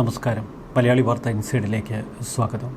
നമസ്കാരം. മലയാളി വാർത്ത ഇൻസൈഡിലേക്ക് സ്വാഗതം.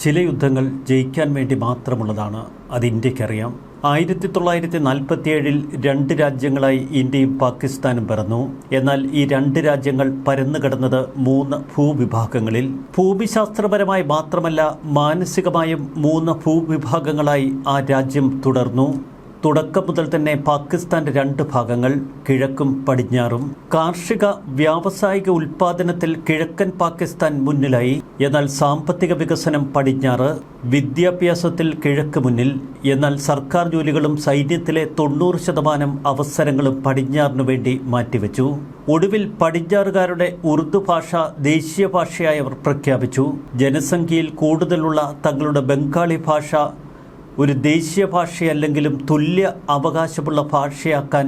ചില യുദ്ധങ്ങൾ ജയിക്കാൻ വേണ്ടി മാത്രമുള്ളതാണ് അത് ഇന്ത്യക്കറിയാം. ആയിരത്തി തൊള്ളായിരത്തി നാൽപ്പത്തിയേഴിൽ രണ്ട് രാജ്യങ്ങളായി ഇന്ത്യയും പാകിസ്ഥാനും പിറന്നു. എന്നാൽ ഈ രണ്ട് രാജ്യങ്ങൾ പരന്നു കിടന്നത് മൂന്ന് ഭൂവിഭാഗങ്ങളിൽ. ഭൂമിശാസ്ത്രപരമായി മാത്രമല്ല മാനസികമായും മൂന്ന് ഭൂവിഭാഗങ്ങളായി ആ രാജ്യം തുടർന്നു. തുടക്കം മുതൽ തന്നെ പാകിസ്ഥാന്റെ രണ്ട് ഭാഗങ്ങൾ കിഴക്കും പടിഞ്ഞാറും കാർഷിക വ്യാവസായിക ഉൽപാദനത്തിൽ കിഴക്കൻ പാകിസ്ഥാൻ മുന്നിലായി. എന്നാൽ സാമ്പത്തിക വികസനം പടിഞ്ഞാറ് വിദ്യാഭ്യാസത്തിൽ കിഴക്ക് മുന്നിൽ. എന്നാൽ സർക്കാർ ജോലികളും സൈന്യത്തിലെ തൊണ്ണൂറ് ശതമാനം അവസരങ്ങളും പടിഞ്ഞാറിനു വേണ്ടി മാറ്റിവെച്ചു. ഒടുവിൽ പടിഞ്ഞാറുകാരുടെ ഉറുദു ഭാഷ ദേശീയ ഭാഷയായി അവർ പ്രഖ്യാപിച്ചു. ജനസംഖ്യയിൽ കൂടുതലുള്ള തങ്ങളുടെ ബംഗാളി ഭാഷ ഒരു ദേശീയ ഭാഷയല്ലെങ്കിലും തുല്യ അവകാശമുള്ള ഭാഷയാക്കാൻ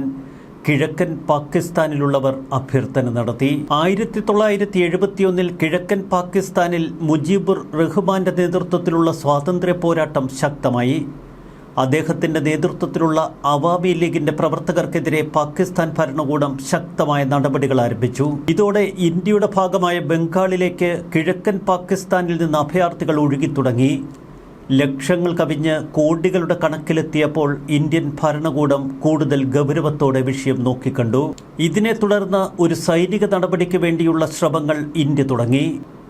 കിഴക്കൻ പാകിസ്ഥാനിലുള്ളവർ അഭ്യർത്ഥന നടത്തി. ആയിരത്തി തൊള്ളായിരത്തി എഴുപത്തിയൊന്നിൽ കിഴക്കൻ പാകിസ്ഥാനിൽ മുജീബുർ റഹ്മാന്റെ നേതൃത്വത്തിലുള്ള സ്വാതന്ത്ര്യ പോരാട്ടം ശക്തമായി. അദ്ദേഹത്തിന്റെ നേതൃത്വത്തിലുള്ള അവാമി ലീഗിന്റെ പ്രവർത്തകർക്കെതിരെ പാകിസ്ഥാൻ ഭരണകൂടം ശക്തമായ നടപടികൾ ആരംഭിച്ചു. ഇതോടെ ഇന്ത്യയുടെ ഭാഗമായ ബംഗാളിലേക്ക് കിഴക്കൻ പാകിസ്ഥാനിൽ നിന്ന് അഭയാർത്ഥികൾ ഒഴുകിത്തുടങ്ങി. ലക്ഷങ്ങൾ കവിഞ്ഞ് കോടികളുടെ കണക്കിലെത്തിയപ്പോൾ ഇന്ത്യൻ ഭരണകൂടം കൂടുതൽ ഗൗരവത്തോടെ വിഷയം നോക്കിക്കണ്ടു. ഇതിനെ തുടർന്ന് ഒരു സൈനിക നടപടിക്ക് വേണ്ടിയുള്ള ശ്രമങ്ങൾ ഇന്ത്യ തുടങ്ങി.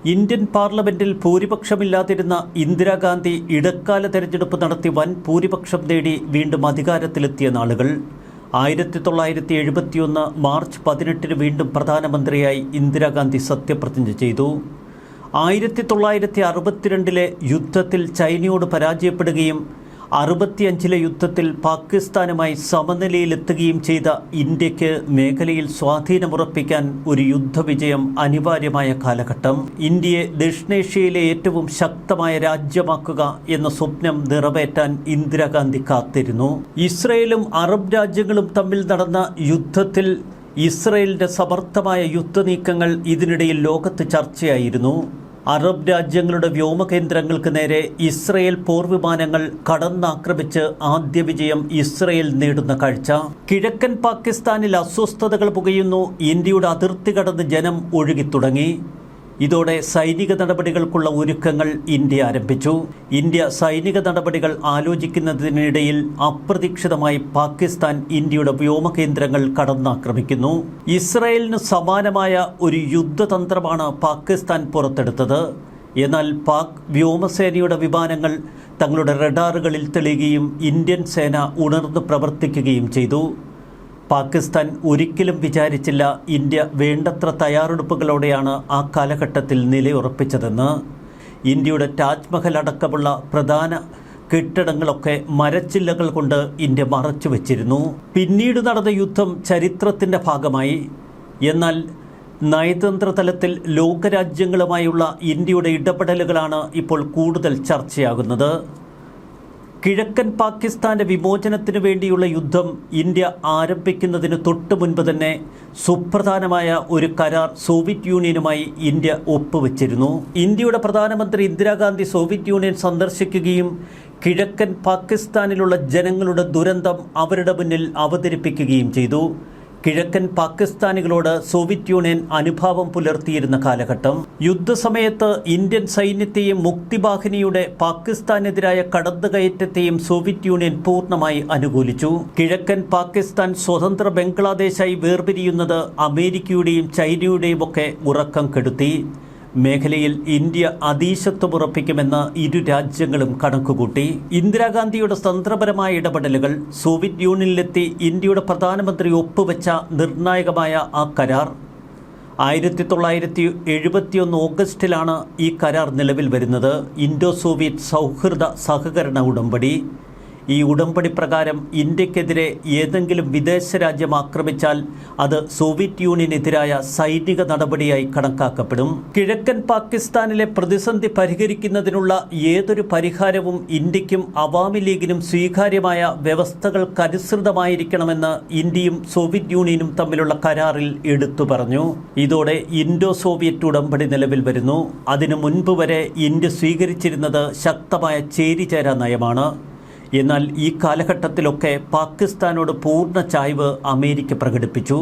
ഇന്ത്യൻ പാർലമെന്റിൽ ഭൂരിപക്ഷമില്ലാതിരുന്ന ഇന്ദിരാഗാന്ധി ഇടക്കാല തെരഞ്ഞെടുപ്പ് നടത്തി വൻ ഭൂരിപക്ഷം നേടി വീണ്ടും അധികാരത്തിലെത്തിയ നാളുകൾ. ആയിരത്തി തൊള്ളായിരത്തി എഴുപത്തിയൊന്ന് മാർച്ച് പതിനെട്ടിന് വീണ്ടും പ്രധാനമന്ത്രിയായി ഇന്ദിരാഗാന്ധി സത്യപ്രതിജ്ഞ ചെയ്തു. ആയിരത്തി തൊള്ളായിരത്തി അറുപത്തിരണ്ടിലെ യുദ്ധത്തിൽ ചൈനയോട് പരാജയപ്പെടുകയും അറുപത്തിയഞ്ചിലെ യുദ്ധത്തിൽ പാകിസ്ഥാനുമായി സമനിലയിലെത്തുകയും ചെയ്ത ഇന്ത്യയ്ക്ക് മേഖലയിൽ സ്വാധീനമുറപ്പിക്കാൻ ഒരു യുദ്ധവിജയം അനിവാര്യമായ കാലഘട്ടം. ഇന്ത്യയെ ദക്ഷിണേഷ്യയിലെ ഏറ്റവും ശക്തമായ രാജ്യമാക്കുക എന്ന സ്വപ്നം നിറവേറ്റാൻ ഇന്ദിരാഗാന്ധി കാത്തിരുന്നു. ഇസ്രയേലും അറബ് രാജ്യങ്ങളും തമ്മിൽ നടന്ന യുദ്ധത്തിൽ ഇസ്രയേലിന്റെ സമർത്ഥമായ യുദ്ധനീക്കങ്ങൾ ഇതിനിടയിൽ ലോകത്ത് ചർച്ചയായിരുന്നു. അറബ് രാജ്യങ്ങളുടെ വ്യോമകേന്ദ്രങ്ങൾക്ക് നേരെ ഇസ്രയേൽ പോർവിമാനങ്ങൾ കടന്നാക്രമിച്ച് ആദ്യ വിജയം ഇസ്രയേൽ നേടുന്ന കാഴ്ച. കിഴക്കൻ പാകിസ്ഥാനിൽ അസ്വസ്ഥതകൾ പുകയുന്നു. ഇന്ത്യയുടെ അതിർത്തി കടന്ന് ജനം ഒഴുകിത്തുടങ്ങി. ഇതോടെ സൈനിക നടപടികൾക്കുള്ള ഒരുക്കങ്ങൾ ഇന്ത്യ ആരംഭിച്ചു. ഇന്ത്യ സൈനിക നടപടികൾ ആലോചിക്കുന്നതിനിടയിൽ അപ്രതീക്ഷിതമായി പാകിസ്ഥാൻ ഇന്ത്യയുടെ വ്യോമകേന്ദ്രങ്ങൾ കടന്നാക്രമിക്കുന്നു. ഇസ്രായേലിന് സമാനമായ ഒരു യുദ്ധതന്ത്രമാണ് പാകിസ്ഥാൻ പുറത്തെടുത്തത്. എന്നാൽ പാക് വ്യോമസേനയുടെ വിമാനങ്ങൾ തങ്ങളുടെ റഡാറുകളിൽ തെളിയുകയും ഇന്ത്യൻ സേന ഉണർന്ന് പ്രവർത്തിക്കുകയും ചെയ്തു. പാകിസ്ഥാൻ ഒരിക്കലും വിചാരിച്ചില്ല ഇന്ത്യ വേണ്ടത്ര തയ്യാറെടുപ്പുകളോടെയാണ് ആ കാലഘട്ടത്തിൽ നിലയുറപ്പിച്ചതെന്ന്. ഇന്ത്യയുടെ താജ്മഹൽ അടക്കമുള്ള പ്രധാന കെട്ടിടങ്ങളൊക്കെ മരച്ചില്ലകൾ കൊണ്ട് ഇന്ത്യ മറച്ചു വച്ചിരുന്നു. പിന്നീട് നടന്ന യുദ്ധം ചരിത്രത്തിന്റെ ഭാഗമായി. എന്നാൽ നയതന്ത്ര തലത്തിൽ ലോകരാജ്യങ്ങളുമായുള്ള ഇന്ത്യയുടെ ഇടപെടലുകളാണ് ഇപ്പോൾ കൂടുതൽ ചർച്ചയാകുന്നത്. കിഴക്കൻ പാകിസ്ഥാന്റെ വിമോചനത്തിനു വേണ്ടിയുള്ള യുദ്ധം ഇന്ത്യ ആരംഭിക്കുന്നതിന് തൊട്ടു മുൻപ് തന്നെ സുപ്രധാനമായ ഒരു കരാർ സോവിയറ്റ് യൂണിയനുമായി ഇന്ത്യ ഒപ്പുവെച്ചിരുന്നു. ഇന്ത്യയുടെ പ്രധാനമന്ത്രി ഇന്ദിരാഗാന്ധി സോവിയറ്റ് യൂണിയൻ സന്ദർശിക്കുകയും കിഴക്കൻ പാകിസ്ഥാനിലുള്ള ജനങ്ങളുടെ ദുരന്തം അവരുടെ മുന്നിൽ അവതരിപ്പിക്കുകയും ചെയ്തു. കിഴക്കൻ പാകിസ്ഥാനികളോട് സോവിയറ്റ് യൂണിയൻ അനുഭാവം പുലർത്തിയിരുന്ന കാലഘട്ടം യുദ്ധസമയത്ത് ഇന്ത്യൻ സൈന്യത്തെയും മുക്തിവാഹിനിയുടെ പാകിസ്ഥാനെതിരായ കടന്നുകയറ്റത്തെയും സോവിയറ്റ് യൂണിയൻ പൂർണമായി അനുകൂലിച്ചു. കിഴക്കൻ പാകിസ്ഥാൻ സ്വതന്ത്ര ബംഗ്ലാദേശായി വേർപിരിയുന്നത് അമേരിക്കയുടെയും ചൈനയുടെയും ഒക്കെ ഉറക്കം കെടുത്തി. മേഖലയിൽ ഇന്ത്യ അതീശത്വമുറപ്പിക്കുമെന്ന് ഇരു രാജ്യങ്ങളും കണക്കുകൂട്ടി. ഇന്ദിരാഗാന്ധിയുടെ തന്ത്രപരമായ ഇടപെടലുകൾ സോവിയറ്റ് യൂണിയനിലെത്തി ഇന്ത്യയുടെ പ്രധാനമന്ത്രി ഒപ്പുവെച്ച നിർണായകമായ ആ കരാർ. ആയിരത്തി തൊള്ളായിരത്തി എഴുപത്തിയൊന്ന് ഓഗസ്റ്റിലാണ് ഈ കരാർ നിലവിൽ വരുന്നത്. ഇൻഡോ സോവിയറ്റ് സൗഹൃദ സഹകരണ ഉടമ്പടി ഈ ഉടമ്പടി പ്രകാരം ഇന്ത്യക്കെതിരെ ഏതെങ്കിലും വിദേശ രാജ്യം ആക്രമിച്ചാൽ അത് സോവിയറ്റ് യൂണിയനെതിരായ സൈനിക നടപടിയായി കണക്കാക്കപ്പെടും. കിഴക്കൻ പാകിസ്ഥാനിലെ പ്രതിസന്ധി പരിഹരിക്കുന്നതിനുള്ള ഏതൊരു പരിഹാരവും ഇന്ത്യക്കും അവാമി ലീഗിനും സ്വീകാര്യമായ വ്യവസ്ഥകൾക്കനുസൃതമായിരിക്കണമെന്ന് ഇന്ത്യയും സോവിയറ്റ് യൂണിയനും തമ്മിലുള്ള കരാറിൽ എടുത്തു പറഞ്ഞു. ഇതോടെ ഇൻഡോ സോവിയറ്റ് ഉടമ്പടി നിലവിൽ വരുന്നു. അതിനു മുൻപ് വരെ ഇന്ത്യ സ്വീകരിച്ചിരുന്നത് ശക്തമായ ചേരിചേരാ നയമാണ്. എന്നാൽ ഈ കാലഘട്ടത്തിലൊക്കെ പാകിസ്ഥാനോട് പൂർണ ചായ്വ് അമേരിക്ക പ്രകടിപ്പിച്ചു.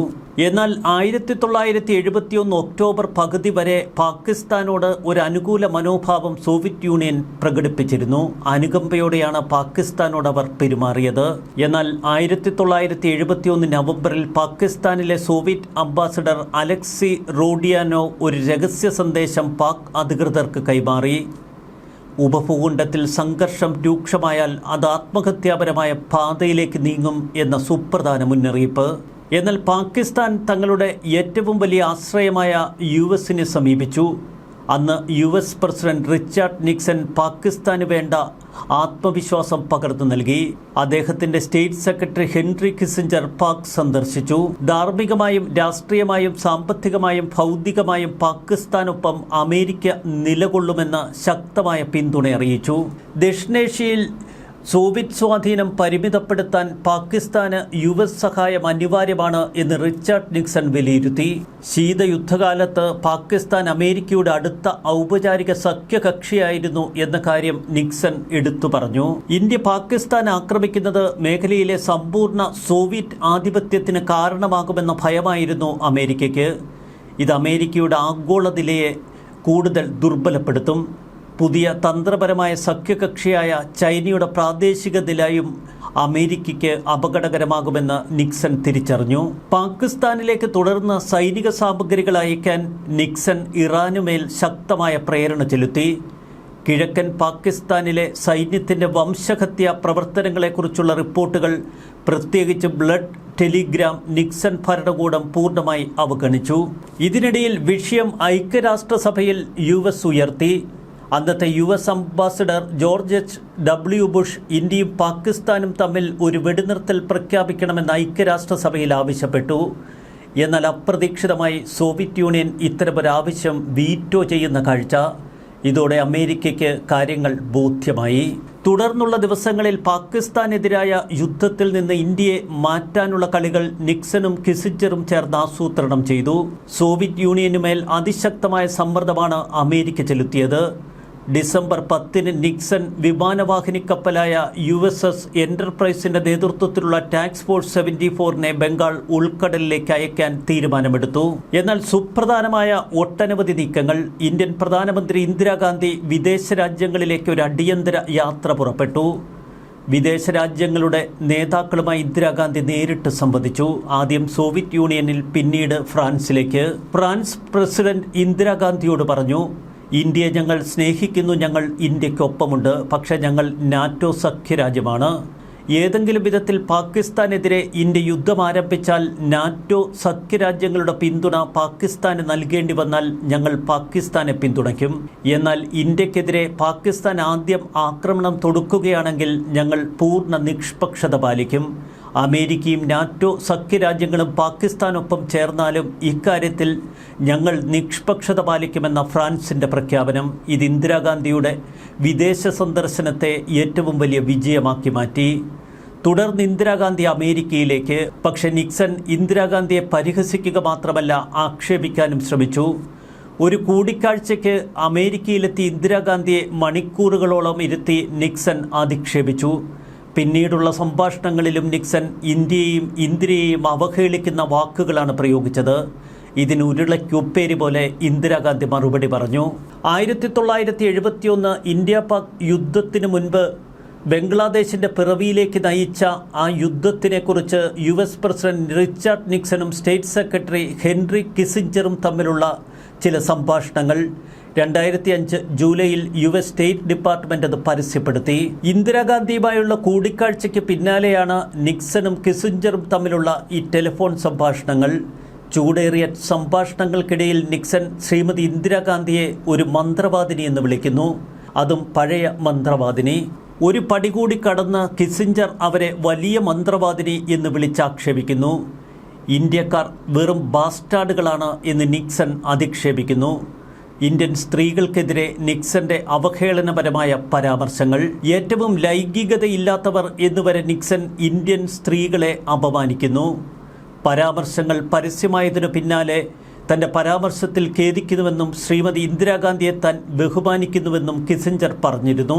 എന്നാൽ ആയിരത്തി തൊള്ളായിരത്തി എഴുപത്തിയൊന്ന് ഒക്ടോബർ പകുതി വരെ പാകിസ്ഥാനോട് ഒരു അനുകൂല മനോഭാവം സോവിയറ്റ് യൂണിയൻ പ്രകടിപ്പിച്ചിരുന്നു. അനുകമ്പയോടെയാണ് പാകിസ്ഥാനോട് അവർ പെരുമാറിയത്. എന്നാൽ ആയിരത്തി തൊള്ളായിരത്തി എഴുപത്തിയൊന്ന് നവംബറിൽ പാകിസ്ഥാനിലെ സോവിയറ്റ് അംബാസഡർ അലക്സി റോഡിയാനോ ഒരു രഹസ്യ സന്ദേശം പാക് അധികൃതർക്ക് കൈമാറി. ഉപഭൂഖണ്ഡത്തിൽ സംഘർഷം രൂക്ഷമായാൽ അത് ആത്മഹത്യാപരമായ പാതയിലേക്ക് നീങ്ങും എന്ന സുപ്രധാന മുന്നറിയിപ്പ്. എന്നാൽ പാകിസ്ഥാൻ തങ്ങളുടെ ഏറ്റവും വലിയ ആശ്രയമായ യു എസിനെ സമീപിച്ചു. അന്ന് U S president Richard Nixon പാകിസ്ഥാന് വേണ്ട ആത്മവിശ്വാസം പകർന്നു നൽകി. അദ്ദേഹത്തിന്റെ state secretary Henry Kissinger Pak സന്ദർശിച്ചു. ധാർമ്മികമായും രാഷ്ട്രീയമായും സാമ്പത്തികമായും ഭൗതികമായും പാകിസ്ഥാനൊപ്പം അമേരിക്ക നിലകൊള്ളുമെന്ന ശക്തമായ പിന്തുണ അറിയിച്ചു. ദക്ഷിണേഷ്യയിൽ സോവിയറ്റ് സ്വാധീനം പരിമിതപ്പെടുത്താൻ പാകിസ്ഥാന് യു എസ് സഹായം അനിവാര്യമാണ് എന്ന് റിച്ചാർഡ് നിക്സൺ വിലയിരുത്തി. ശീതയുദ്ധകാലത്ത് പാകിസ്ഥാൻ അമേരിക്കയുടെ അടുത്ത ഔപചാരിക സഖ്യകക്ഷിയായിരുന്നു എന്ന കാര്യം നിക്സൺ എടുത്തു പറഞ്ഞു. ഇന്ത്യ പാകിസ്ഥാൻ ആക്രമിക്കുന്നത് മേഖലയിലെ സമ്പൂർണ സോവിയറ്റ് ആധിപത്യത്തിന് കാരണമാകുമെന്ന ഭയമായിരുന്നു അമേരിക്കയ്ക്ക്. ഇത് അമേരിക്കയുടെ ആഗോള നിലയെ കൂടുതൽ ദുർബലപ്പെടുത്തും. പുതിയ തന്ത്രപരമായ സഖ്യകക്ഷിയായ ചൈനയുടെ പ്രാദേശിക നിലയും അമേരിക്കയ്ക്ക് അപകടകരമാകുമെന്ന് നിക്സൺ തിരിച്ചറിഞ്ഞു. പാകിസ്ഥാനിലേക്ക് തുടർന്ന് സൈനിക സാമഗ്രികൾ അയക്കാൻ നിക്സൺ ഇറാനുമേൽ ശക്തമായ പ്രേരണ ചെലുത്തി. കിഴക്കൻ പാകിസ്ഥാനിലെ സൈന്യത്തിന്റെ വംശഹത്യ പ്രവർത്തനങ്ങളെക്കുറിച്ചുള്ള റിപ്പോർട്ടുകൾ പ്രത്യേകിച്ച് ബ്ലഡ് ടെലിഗ്രാം നിക്സൺ ഭരണകൂടം പൂർണമായി അവഗണിച്ചു. ഇതിനിടയിൽ വിഷയം ഐക്യരാഷ്ട്രസഭയിൽ യു ഉയർത്തി. അന്നത്തെ U S ambassador George H W Bush ഇന്ത്യയും പാകിസ്ഥാനും തമ്മിൽ ഒരു വെടിനിർത്തൽ പ്രഖ്യാപിക്കണമെന്ന് ഐക്യരാഷ്ട്രസഭയിൽ ആവശ്യപ്പെട്ടു. എന്നാൽ അപ്രതീക്ഷിതമായി സോവിയറ്റ് യൂണിയൻ ഇത്തരമൊരാവശ്യം വീറ്റോ ചെയ്യുന്ന കാഴ്ച. ഇതോടെ അമേരിക്കയ്ക്ക് കാര്യങ്ങൾ ബോധ്യമായി. തുടർന്നുള്ള ദിവസങ്ങളിൽ പാകിസ്ഥാനെതിരായ യുദ്ധത്തിൽ നിന്ന് ഇന്ത്യയെ മാറ്റാനുള്ള കളികൾ നിക്സനും കിസിഞ്ചറും ചേർന്ന് ആസൂത്രണം ചെയ്തു. സോവിയറ്റ് യൂണിയനുമേൽ അതിശക്തമായ സമ്മർദ്ദമാണ് അമേരിക്ക ചെലുത്തിയത്. ഡിസംബർ പത്തിന് നിക്സൺ വിമാനവാഹിനി കപ്പലായ യു എസ് എസ് എന്റർപ്രൈസിന്റെ നേതൃത്വത്തിലുള്ള ടാക്സ് ഫോഴ്സ് സെവന്റി ഫോറിനെ ബംഗാൾ ഉൾക്കടലിലേക്ക് അയക്കാൻ തീരുമാനമെടുത്തു. എന്നാൽ സുപ്രധാനമായ ഒട്ടനവധി നീക്കങ്ങൾ ഇന്ത്യൻ പ്രധാനമന്ത്രി ഇന്ദിരാഗാന്ധി വിദേശ രാജ്യങ്ങളിലേക്ക് ഒരു അടിയന്തര യാത്ര പുറപ്പെട്ടു. വിദേശ രാജ്യങ്ങളുടെ നേതാക്കളുമായി ഇന്ദിരാഗാന്ധി നേരിട്ട് സംവദിച്ചു. ആദ്യം സോവിയറ്റ് യൂണിയനിൽ പിന്നീട് ഫ്രാൻസിലേക്ക്. ഫ്രാൻസ് പ്രസിഡന്റ് ഇന്ദിരാഗാന്ധിയോട് പറഞ്ഞു ഇന്ത്യയെ ഞങ്ങൾ സ്നേഹിക്കുന്നു ഞങ്ങൾ ഇന്ത്യക്കൊപ്പമുണ്ട് പക്ഷെ ഞങ്ങൾ നാറ്റോ സഖ്യരാജ്യമാണ്. ഏതെങ്കിലും വിധത്തിൽ പാകിസ്ഥാനെതിരെ ഇന്ത്യ യുദ്ധം ആരംഭിച്ചാൽ നാറ്റോ സഖ്യരാജ്യങ്ങളുടെ പിന്തുണ പാകിസ്ഥാന് നൽകേണ്ടി വന്നാൽ ഞങ്ങൾ പാകിസ്ഥാനെ പിന്തുണയ്ക്കും. എന്നാൽ ഇന്ത്യക്കെതിരെ പാകിസ്ഥാൻ ആദ്യം ആക്രമണം തൊടുക്കുകയാണെങ്കിൽ ഞങ്ങൾ പൂർണ നിഷ്പക്ഷത പാലിക്കും. അമേരിക്കയും നാറ്റോ സഖ്യരാജ്യങ്ങളും പാകിസ്ഥാനൊപ്പം ചേർന്നാലും ഇക്കാര്യത്തിൽ ഞങ്ങൾ നിഷ്പക്ഷത പാലിക്കുമെന്ന ഫ്രാൻസിന്റെ പ്രഖ്യാപനം ഇത് ഇന്ദിരാഗാന്ധിയുടെ വിദേശ സന്ദർശനത്തെ ഏറ്റവും വലിയ വിജയമാക്കി മാറ്റി. തുടർന്ന് ഇന്ദിരാഗാന്ധി അമേരിക്കയിലേക്ക് പക്ഷേ നിക്സൺ ഇന്ദിരാഗാന്ധിയെ പരിഹസിക്കുക മാത്രമല്ല ആക്ഷേപിക്കാനും ശ്രമിച്ചു. ഒരു കൂടിക്കാഴ്ചയ്ക്ക് അമേരിക്കയിലെത്തി ഇന്ദിരാഗാന്ധിയെ മണിക്കൂറുകളോളം ഇരുത്തി നിക്സൺ അധിക്ഷേപിച്ചു പിന്നീടുള്ള സംഭാഷണങ്ങളിലും നിക്സൺ ഇന്ത്യയെയും ഇന്ദിരയെയും അവഹേളിക്കുന്ന വാക്കുകളാണ് പ്രയോഗിച്ചത്. ഇതിന് ഉരുളയ്ക്കുപ്പേരി പോലെ ഇന്ദിരാഗാന്ധി മറുപടി പറഞ്ഞു. ആയിരത്തി തൊള്ളായിരത്തി എഴുപത്തിയൊന്ന് ഇന്ത്യ പാക് യുദ്ധത്തിന് മുൻപ് ബംഗ്ലാദേശിന്റെ പിറവിയിലേക്ക് നയിച്ച ആ യുദ്ധത്തിനെക്കുറിച്ച് യു എസ് പ്രസിഡന്റ് റിച്ചാർഡ് നിക്സണും സ്റ്റേറ്റ് സെക്രട്ടറി ഹെൻറി കിസിഞ്ചറും തമ്മിലുള്ള ചില സംഭാഷണങ്ങൾ. രണ്ടായിരത്തി അഞ്ച് ജൂലൈയിൽ യു എസ് സ്റ്റേറ്റ് ഡിപ്പാർട്ട്മെന്റ് അത് പരസ്യപ്പെടുത്തി. ഇന്ദിരാഗാന്ധിയുമായുള്ള കൂടിക്കാഴ്ചയ്ക്ക് പിന്നാലെയാണ് നിക്സണും കിസിഞ്ചറും തമ്മിലുള്ള ഈ ടെലിഫോൺ സംഭാഷണങ്ങൾ. ചൂടേറിയ സംഭാഷണങ്ങൾക്കിടയിൽ നിക്സൺ ശ്രീമതി ഇന്ദിരാഗാന്ധിയെ ഒരു മന്ത്രവാദിനി എന്ന് വിളിക്കുന്നു. അതും പഴയ മന്ത്രവാദിനി. ഒരു പടി കൂടി കടന്ന് കിസിഞ്ചർ അവരെ വലിയ മന്ത്രവാദിനി എന്ന് വിളിച്ചാക്ഷേപിക്കുന്നു. ഇന്ത്യക്കാർ വെറും ബാസ്റ്റാർഡുകളാണ് എന്ന് നിക്സൺ അധിക്ഷേപിക്കുന്നു. ഇന്ത്യൻ സ്ത്രീകൾക്കെതിരെ നിക്സന്റെ അവഹേളനപരമായ പരാമർശങ്ങൾ ഏറ്റവും ലൈംഗികതയില്ലാത്തവർ എന്നുവരെ നിക്സൺ ഇന്ത്യൻ സ്ത്രീകളെ അപമാനിക്കുന്നു. പരാമർശങ്ങൾ പരസ്യമായതിനു പിന്നാലെ തന്റെ പരാമർശത്തിൽ ഖേദിക്കുന്നുവെന്നും ശ്രീമതി ഇന്ദിരാഗാന്ധിയെ താൻ ബഹുമാനിക്കുന്നുവെന്നും കിസിഞ്ചർ പറഞ്ഞിരുന്നു.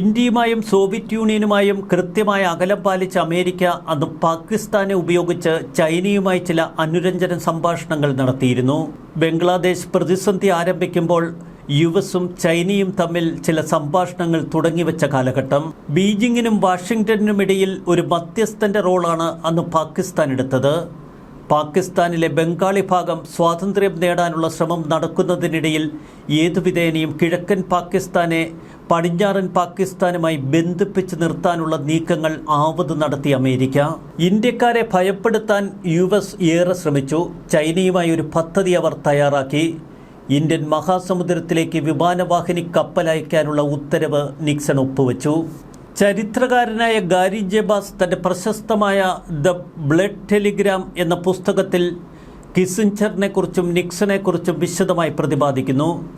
ഇന്ത്യയുമായും സോവിയറ്റ് യൂണിയനുമായും കൃത്യമായ അകലം പാലിച്ച അമേരിക്ക അന്ന് പാകിസ്ഥാനെ ഉപയോഗിച്ച് ചൈനയുമായി ചില അനുരഞ്ജന സംഭാഷണങ്ങൾ നടത്തിയിരുന്നു. ബംഗ്ലാദേശ് പ്രതിസന്ധി ആരംഭിക്കുമ്പോൾ യു എസും ചൈനയും തമ്മിൽ ചില സംഭാഷണങ്ങൾ തുടങ്ങിവെച്ച കാലഘട്ടം. ബീജിങ്ങിനും വാഷിംഗ്ടണിനുമിടയിൽ ഒരു മധ്യസ്ഥന്റെ റോളാണ് അന്ന് പാകിസ്ഥാൻ എടുത്തത്. പാകിസ്ഥാനിലെ ബംഗാളി ഭാഗം സ്വാതന്ത്ര്യം നേടാനുള്ള ശ്രമം നടക്കുന്നതിനിടയിൽ ഏതു വിധേനയും കിഴക്കൻ പാകിസ്ഥാനെ പടിഞ്ഞാറൻ പാകിസ്ഥാനുമായി ബന്ധിപ്പിച്ച് നിർത്താനുള്ള നീക്കങ്ങൾ ആവത് നടത്തി അമേരിക്ക. ഇന്ത്യക്കാരെ ഭയപ്പെടുത്താൻ യു എസ് ഏറെ ശ്രമിച്ചു. ചൈനയുമായി ഒരു പദ്ധതി അവർ തയ്യാറാക്കി. ഇന്ത്യൻ മഹാസമുദ്രത്തിലേക്ക് വിമാനവാഹിനി കപ്പലയക്കാനുള്ള ഉത്തരവ് നിക്സൺ ഒപ്പുവെച്ചു. ചരിത്രകാരനായ ഗാരി ജെബാസ് തന്റെ പ്രശസ്തമായ ദ ബ്ലഡ് ടെലിഗ്രാം എന്ന പുസ്തകത്തിൽ കിസിഞ്ചറിനെക്കുറിച്ചും നിക്സനെക്കുറിച്ചും വിശദമായി പ്രതിപാദിക്കുന്നു.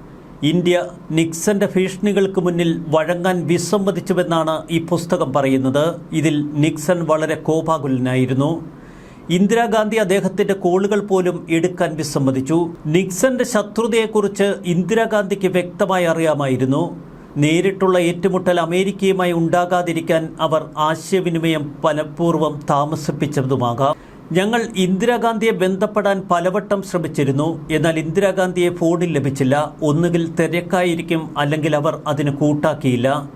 ഇന്ത്യ നിക്സന്റെ ഭീഷണികൾക്ക് മുന്നിൽ വഴങ്ങാൻ വിസമ്മതിച്ചുവെന്നാണ് ഈ പുസ്തകം പറയുന്നത്. ഇതിൽ നിക്സൺ വളരെ കോപാകുലനായിരുന്നു. ഇന്ദിരാഗാന്ധി അദ്ദേഹത്തിന്റെ കോളുകൾ പോലും എടുക്കാൻ വിസമ്മതിച്ചു. നിക്സന്റെ ശത്രുതയെക്കുറിച്ച് ഇന്ദിരാഗാന്ധിക്ക് വ്യക്തമായി അറിയാമായിരുന്നു. നേരിട്ടുള്ള ഏറ്റുമുട്ടൽ അമേരിക്കയുമായി ഉണ്ടാകാതിരിക്കാൻ അവർ ആശയവിനിമയം പലപൂർവം താമസിപ്പിച്ചതുമാകാം. ഞങ്ങൾ ഇന്ദിരാഗാന്ധിയെ ബന്ധപ്പെടാൻ പലവട്ടം ശ്രമിച്ചിരുന്നു. എന്നാൽ ഇന്ദിരാഗാന്ധിയെ ഫോണിൽ ലഭിച്ചില്ല. ഒന്നുകിൽ തിരക്കായിരിക്കും അല്ലെങ്കിൽ അവർ അതിന് കൂട്ടാക്കിയില്ല.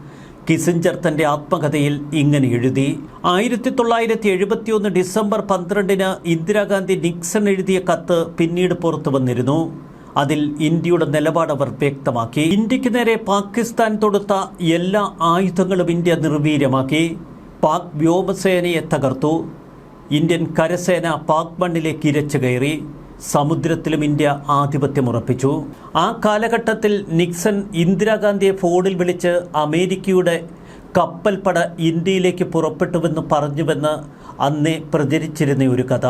കിസിഞ്ചർ തന്റെ ആത്മകഥയിൽ ഇങ്ങനെ എഴുതി. ആയിരത്തി തൊള്ളായിരത്തി എഴുപത്തിയൊന്ന് ഡിസംബർ പന്ത്രണ്ടിന് ഇന്ദിരാഗാന്ധി നിക്സൺ എഴുതിയ കത്ത് പിന്നീട് പുറത്തു വന്നിരുന്നു അതിൽ ഇന്ത്യയുടെ നിലപാട് അവർ വ്യക്തമാക്കി. ഇന്ത്യയ്ക്ക് നേരെ പാകിസ്ഥാൻ തൊടുത്ത എല്ലാ ആയുധങ്ങളും ഇന്ത്യ നിർവീര്യമാക്കി. പാക് വ്യോമസേനയെ തകർത്തു. ഇന്ത്യൻ കരസേന പാക് മണ്ണിലേക്ക് ഇരച്ചു കയറി. സമുദ്രത്തിലും ഇന്ത്യ ആധിപത്യം ഉറപ്പിച്ചു. ആ കാലഘട്ടത്തിൽ നിക്സൺ ഇന്ദിരാഗാന്ധിയെ ഫോണിൽ വിളിച്ച് അമേരിക്കയുടെ കപ്പൽപ്പട ഇന്ത്യയിലേക്ക് പുറപ്പെട്ടുവെന്ന് പറഞ്ഞുവെന്ന് അന്നേ പ്രചരിച്ചിരുന്ന ഒരു കഥ.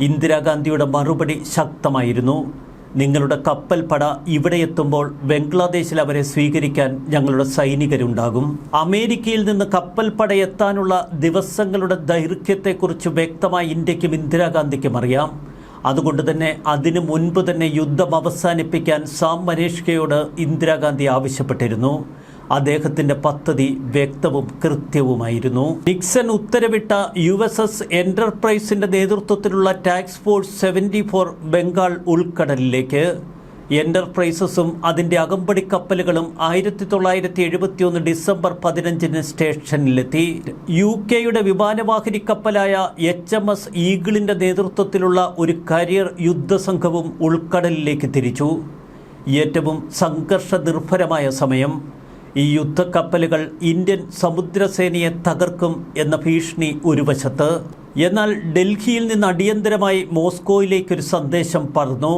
ഇന്ദിരാഗാന്ധിയുടെ മറുപടി ശക്തമായിരുന്നു. നിങ്ങളുടെ കപ്പൽപ്പട ഇവിടെ എത്തുമ്പോൾ ബംഗ്ലാദേശിൽ അവരെ സ്വീകരിക്കാൻ ഞങ്ങളുടെ സൈനികരുണ്ടാകും. അമേരിക്കയിൽ നിന്ന് കപ്പൽപ്പട എത്താനുള്ള ദിവസങ്ങളുടെ ദൈർഘ്യത്തെക്കുറിച്ച് വ്യക്തമായി ഇന്ത്യക്കും ഇന്ദിരാഗാന്ധിക്കും അറിയാം. അതുകൊണ്ട് തന്നെ അതിനു മുൻപ് തന്നെ യുദ്ധം അവസാനിപ്പിക്കാൻ സാം മനേഷ്കയോട് ഇന്ദിരാഗാന്ധി ആവശ്യപ്പെട്ടിരുന്നു. അദ്ദേഹത്തിന്റെ പദ്ധതി വ്യക്തവും കൃത്യവുമായിരുന്നു. നിക്സൺ ഉത്തരവിട്ട യു എസ് എസ് എന്റർപ്രൈസിന്റെ നേതൃത്വത്തിലുള്ള ടാക്സ് ഫോഴ്സ് സെവന്റി ഫോർ ബംഗാൾ ഉൾക്കടലിലേക്ക്. എന്റർപ്രൈസസും അതിന്റെ അകമ്പടി കപ്പലുകളും ആയിരത്തി തൊള്ളായിരത്തി എഴുപത്തിയൊന്ന് ഡിസംബർ പതിനഞ്ചിന് സ്റ്റേഷനിലെത്തി. യു കെയുടെ വിമാനവാഹിനി കപ്പലായ എച്ച് എം എസ് ഈഗിളിന്റെ നേതൃത്വത്തിലുള്ള ഒരു കരിയർ യുദ്ധസംഘവും ഉൾക്കടലിലേക്ക് തിരിച്ചു. ഏറ്റവും സംഘർഷ നിർഭരമായ സമയം ഈ യുദ്ധക്കപ്പലുകൾ ഇന്ത്യൻ സമുദ്രസേനയെ തകർക്കും എന്ന ഭീഷണി ഒരു വശത്ത്. എന്നാൽ ഡൽഹിയിൽ നിന്ന് അടിയന്തരമായി മോസ്കോയിലേക്കൊരു സന്ദേശം പറന്നു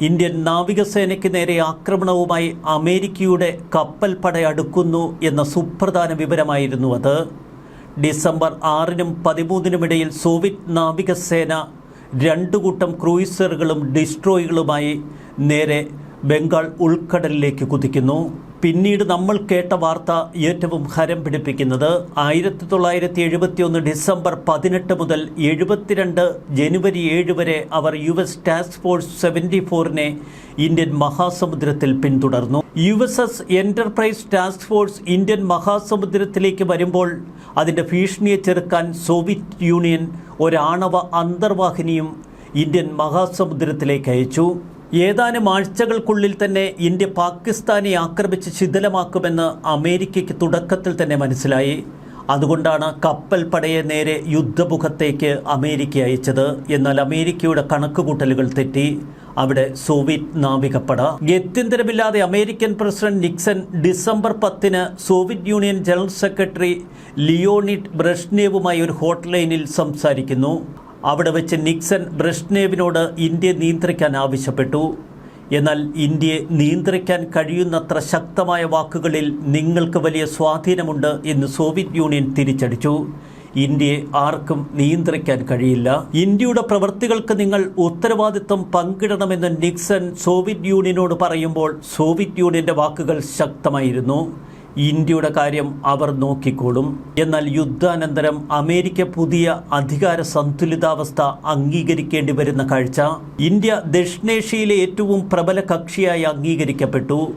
ഇന്ത്യൻ നാവികസേനയ്ക്ക് നേരെ ആക്രമണവുമായി അമേരിക്കയുടെ കപ്പൽ പട അടുക്കുന്നു എന്ന സുപ്രധാന വിവരമായിരുന്നു അത്. ഡിസംബർ ആറിനും പതിമൂന്നിനുമിടയിൽ സോവിയറ്റ് നാവികസേന രണ്ടു കൂട്ടം ക്രൂയിസറുകളും ഡിസ്ട്രോയികളുമായി നേരെ ബംഗാൾ ഉൾക്കടലിലേക്ക് കുതിക്കുന്നു. പിന്നീട് നമ്മൾ കേട്ട വാർത്ത ഏറ്റവും ഹരം പിടിപ്പിക്കുന്നത് ആയിരത്തി തൊള്ളായിരത്തി എഴുപത്തിയൊന്ന് ഡിസംബർ പതിനെട്ട് മുതൽ എഴുപത്തിരണ്ട് ജനുവരി ഏഴ് വരെ അവർ U S task force seventy ഫോറിനെ Indian മഹാസമുദ്രത്തിൽ പിന്തുടർന്നു. U S S Enterprise task force Indian മഹാസമുദ്രത്തിലേക്ക് വരുമ്പോൾ അതിന്റെ ഭീഷണിയെ ചെറുക്കാൻ സോവിയറ്റ് യൂണിയൻ ഒരാണവ അന്തർവാഹിനിയും ഇന്ത്യൻ മഹാസമുദ്രത്തിലേക്ക് അയച്ചു. ഏതാനും ആഴ്ചകൾക്കുള്ളിൽ തന്നെ ഇന്ത്യ പാകിസ്ഥാനെ ആക്രമിച്ച് ശിഥിലമാക്കുമെന്ന് അമേരിക്കയ്ക്ക് തുടക്കത്തിൽ തന്നെ മനസ്സിലായി. അതുകൊണ്ടാണ് കപ്പൽ പടയെ നേരെ യുദ്ധമുഖത്തേക്ക് അമേരിക്ക അയച്ചത്. എന്നാൽ അമേരിക്കയുടെ കണക്കുകൂട്ടലുകൾ തെറ്റി. അവിടെ സോവിയറ്റ് നാവികപ്പട. ഗത്യന്തരമില്ലാതെ അമേരിക്കൻ പ്രസിഡന്റ് നിക്സൺ ഡിസംബർ പത്തിന് Soviet Union general secretary Leonid ബ്രഷ്നേവുമായി ഒരു ഹോട്ട്ലൈനിൽ സംസാരിക്കുന്നു. അവിടെ വെച്ച് നിക്സൺ ബ്രഷ്നേവിനോട് ഇന്ത്യ നിയന്ത്രിക്കാൻ ആവശ്യപ്പെട്ടു. എന്നാൽ ഇന്ത്യയെ നിയന്ത്രിക്കാൻ കഴിയുന്നത്ര ശക്തമായ വാക്കുകളിൽ നിങ്ങൾക്ക് വലിയ സ്വാധീനമുണ്ട് എന്ന് സോവിയറ്റ് യൂണിയൻ തിരിച്ചടിച്ചു. ഇന്ത്യയെ ആർക്കും നിയന്ത്രിക്കാൻ കഴിയില്ല. ഇന്ത്യയുടെ പ്രവൃത്തികൾക്ക് നിങ്ങൾ ഉത്തരവാദിത്വം പങ്കിടണമെന്ന് നിക്സൺ സോവിയറ്റ് യൂണിയനോട് പറയുമ്പോൾ സോവിയറ്റ് യൂണിയന്റെ വാക്കുകൾ ശക്തമായിരുന്നു. ഇന്ത്യയുടെ കാര്യം അവർ നോക്കിക്കോളും. എന്നാൽ യുദ്ധാനന്തരം അമേരിക്ക പുതിയ അധികാര സന്തുലിതാവസ്ഥ അംഗീകരിക്കേണ്ടി വരുന്ന കാഴ്ച ഇന്ത്യ ദക്ഷിണേഷ്യയിലെ ഏറ്റവും പ്രബല കക്ഷിയായി അംഗീകരിക്കപ്പെട്ടു.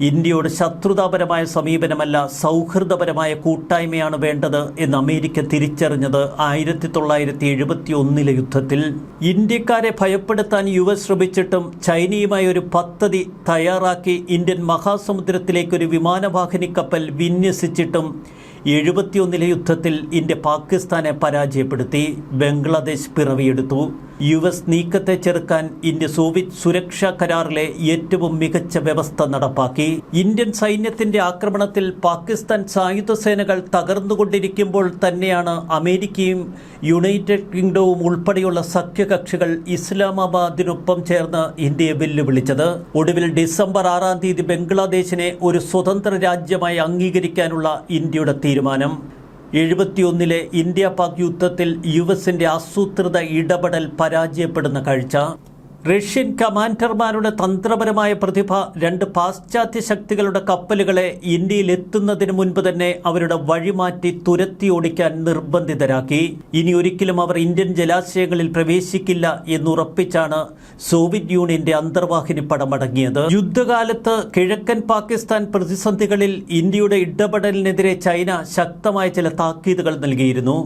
ഇന്ത്യയോട് ശത്രുതാപരമായ സമീപനമല്ല സൗഹൃദപരമായ കൂട്ടായ്മയാണ് വേണ്ടത് എന്ന് അമേരിക്ക തിരിച്ചറിഞ്ഞത് ആയിരത്തി തൊള്ളായിരത്തി എഴുപത്തി ഒന്നിലെ യുദ്ധത്തിൽ. ഇന്ത്യക്കാരെ ഭയപ്പെടുത്താൻ യു എസ് ശ്രമിച്ചിട്ടും ചൈനയുമായി ഒരു പദ്ധതി തയ്യാറാക്കി ഇന്ത്യൻ മഹാസമുദ്രത്തിലേക്കൊരു വിമാനവാഹിനി കപ്പൽ വിന്യസിച്ചിട്ടും എഴുപത്തിയൊന്നിലെ യുദ്ധത്തിൽ ഇന്ത്യ പാകിസ്ഥാനെ പരാജയപ്പെടുത്തി ബംഗ്ലാദേശ് പിറവിയെടുത്തു. യു എസ് നീക്കത്തെ ചെറുക്കാൻ ഇന്ത്യ സോവിയറ്റ് സുരക്ഷാ കരാറിലെ ഏറ്റവും മികച്ച വ്യവസ്ഥ നടപ്പാക്കി. ഇന്ത്യൻ സൈന്യത്തിന്റെ ആക്രമണത്തിൽ പാകിസ്ഥാൻ സായുധ സേനകൾ തകർന്നുകൊണ്ടിരിക്കുമ്പോൾ തന്നെയാണ് അമേരിക്കയും യുണൈറ്റഡ് കിങ്ഡവും ഉൾപ്പെടെയുള്ള സഖ്യകക്ഷികൾ ഇസ്ലാമാബാദിനൊപ്പം ചേർന്ന് ഇന്ത്യയെ വെല്ലുവിളിച്ചത്. ഒടുവിൽ ഡിസംബർ ആറാം തീയതി ബംഗ്ലാദേശിനെ ഒരു സ്വതന്ത്ര രാജ്യമായി അംഗീകരിക്കാനുള്ള ഇന്ത്യയുടെ തീരുമാനം. എഴുപത്തിയൊന്നിലെ ഇന്ത്യ പാക് യുദ്ധത്തിൽ യു എസിന്റെ ആസൂത്രിത ഇടപെടൽ പരാജയപ്പെടുന്ന കാഴ്ച. റഷ്യൻ കമാൻഡർമാരുടെ തന്ത്രപരമായ പ്രതിഭ രണ്ട് പാശ്ചാത്യ ശക്തികളുടെ കപ്പലുകളെ ഇന്ത്യയിൽ എത്തുന്നതിന് മുൻപ് തന്നെ അവരുടെ വഴിമാറ്റി തുരത്തി ഓടിക്കാൻ നിർബന്ധിതരാക്കി. ഇനി ഒരിക്കലും അവർ ഇന്ത്യൻ ജലാശയങ്ങളിൽ പ്രവേശിക്കില്ല എന്നുറപ്പിച്ചാണ് സോവിയറ്റ് യൂണിയന്റെ അന്തർവാഹിനി പടമടങ്ങിയത്. യുദ്ധകാലത്ത് കിഴക്കൻ പാകിസ്ഥാൻ പ്രതിസന്ധികളിൽ ഇന്ത്യയുടെ ഇടപെടലിനെതിരെ ചൈന ശക്തമായ ചില താക്കീതുകൾ നൽകിയിരുന്നു.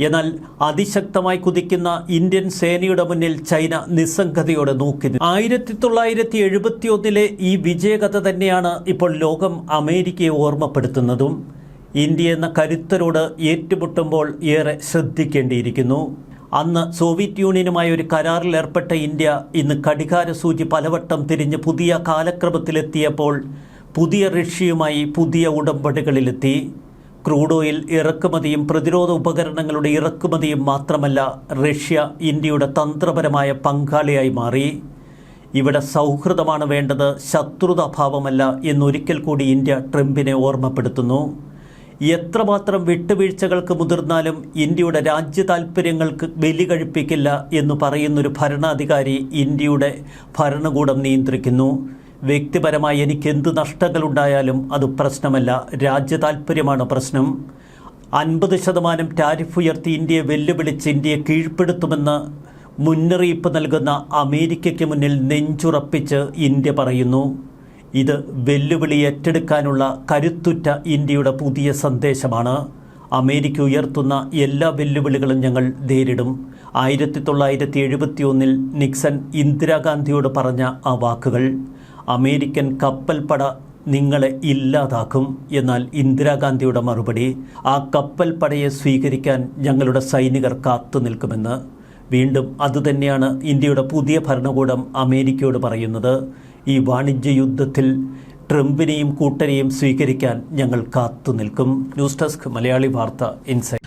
എന്നാൽ അതിശക്തമായി കുതിക്കുന്ന ഇന്ത്യൻ സേനയുടെ മുന്നിൽ ചൈന നിസ്സംഗതയോടെ നോക്കി. ആയിരത്തി തൊള്ളായിരത്തി എഴുപത്തി ഒന്നിലെ ഈ വിജയകഥ തന്നെയാണ് ഇപ്പോൾ ലോകം അമേരിക്കയെ ഓർമ്മപ്പെടുത്തുന്നതും. ഇന്ത്യ എന്ന കരുത്തരോട് ഏറ്റുമുട്ടുമ്പോൾ ഏറെ ശ്രദ്ധിക്കേണ്ടിയിരിക്കുന്നു. അന്ന് സോവിയറ്റ് യൂണിയനുമായി ഒരു കരാറിൽ ഏർപ്പെട്ട ഇന്ത്യ ഇന്ന് കടികാര സൂചി പലവട്ടം തിരിഞ്ഞ് പുതിയ കാലക്രമത്തിലെത്തിയപ്പോൾ പുതിയ റഷ്യയുമായി പുതിയ ഉടമ്പടികളിലെത്തി. ക്രൂഡ് ഓയിൽ ഇറക്കുമതിയും പ്രതിരോധ ഉപകരണങ്ങളുടെ ഇറക്കുമതിയും മാത്രമല്ല റഷ്യ ഇന്ത്യയുടെ തന്ത്രപരമായ പങ്കാളിയായി മാറി. ഇവിടെ സൗഹൃദമാണ് വേണ്ടത് ശത്രുതാഭാവമല്ല എന്നൊരിക്കൽ കൂടി ഇന്ത്യ ട്രംപിനെ ഓർമ്മപ്പെടുത്തുന്നു. എത്രമാത്രം വിട്ടുവീഴ്ചകൾക്ക് മുതിർന്നാലും ഇന്ത്യയുടെ രാജ്യ താൽപ്പര്യങ്ങൾക്ക് ബലി കഴിപ്പിക്കില്ല എന്ന് പറയുന്നൊരു ഭരണാധികാരി ഇന്ത്യയുടെ ഭരണകൂടം നിയന്ത്രിക്കുന്നു. വ്യക്തിപരമായി എനിക്ക് എന്ത് നഷ്ടങ്ങളുണ്ടായാലും അത് പ്രശ്നമല്ല. രാജ്യ താൽപ്പര്യമാണ് പ്രശ്നം. അൻപത് ശതമാനം ടാരിഫ് ഉയർത്തി ഇന്ത്യയെ വെല്ലുവിളിച്ച് ഇന്ത്യയെ കീഴ്പ്പെടുത്തുമെന്ന് മുന്നറിയിപ്പ് നൽകുന്ന അമേരിക്കയ്ക്ക് മുന്നിൽ നെഞ്ചുറപ്പിച്ച് ഇന്ത്യ പറയുന്നു. ഇത് വെല്ലുവിളി ഏറ്റെടുക്കാനുള്ള കരുത്തുറ്റ ഇന്ത്യയുടെ പുതിയ സന്ദേശമാണ്. അമേരിക്ക ഉയർത്തുന്ന എല്ലാ വെല്ലുവിളികളും ഞങ്ങൾ നേരിടും. ആയിരത്തി തൊള്ളായിരത്തി എഴുപത്തി ഒന്നിൽ നിക്സൺ ഇന്ദിരാഗാന്ധിയോട് പറഞ്ഞ ആ വാക്കുകൾ. അമേരിക്കൻ കപ്പൽപ്പട നിങ്ങളെ ഇല്ലാതാക്കും. എന്നാൽ ഇന്ദിരാഗാന്ധിയുടെ മറുപടി ആ കപ്പൽപ്പടയെ സ്വീകരിക്കാൻ ഞങ്ങളുടെ സൈനികർ കാത്തു നിൽക്കുമെന്ന്. വീണ്ടും അതുതന്നെയാണ് ഇന്ത്യയുടെ പുതിയ ഭരണകൂടം അമേരിക്കയോട് പറയുന്നത്. ഈ വാണിജ്യ യുദ്ധത്തിൽ ട്രംപിനെയും കൂട്ടരെയും സ്വീകരിക്കാൻ ഞങ്ങൾ കാത്തു നിൽക്കും. ന്യൂസ് ഡെസ്ക് മലയാളി വാർത്ത ഇൻസൈറ്റ്